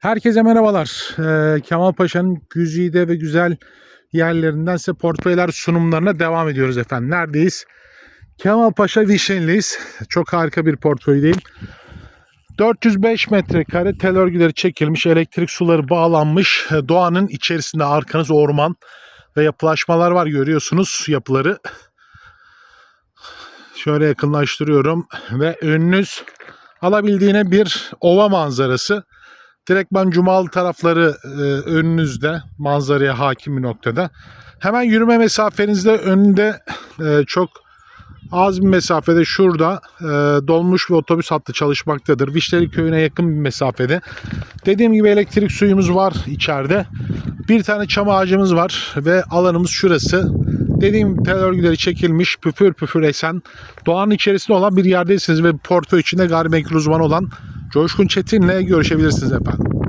Herkese merhabalar. Ee, Kemal Paşa'nın güzide ve güzel yerlerinden size portföyler sunumlarına devam ediyoruz efendim. Neredeyiz? Kemal Paşa Vişenliyiz. Çok harika bir portföydeyim. 405 metrekare tel örgüleri çekilmiş, elektrik suları bağlanmış. Ee, Doğanın içerisinde arkanız orman ve yapılaşmalar var görüyorsunuz yapıları. Şöyle yakınlaştırıyorum ve önünüz alabildiğine bir ova manzarası. Direktman Cumalı tarafları e, önünüzde manzaraya hakim bir noktada. Hemen yürüme mesafenizde önünde e, çok az bir mesafede şurada e, dolmuş bir otobüs hattı çalışmaktadır. Vişleri köyüne yakın bir mesafede. Dediğim gibi elektrik suyumuz var içeride. Bir tane çam ağacımız var ve alanımız şurası. Dediğim tel örgüleri çekilmiş, püfür püfür esen, doğanın içerisinde olan bir yerdesiniz ve portföy içinde gayrimenkul uzmanı olan Coşkun Çetin'le görüşebilirsiniz efendim.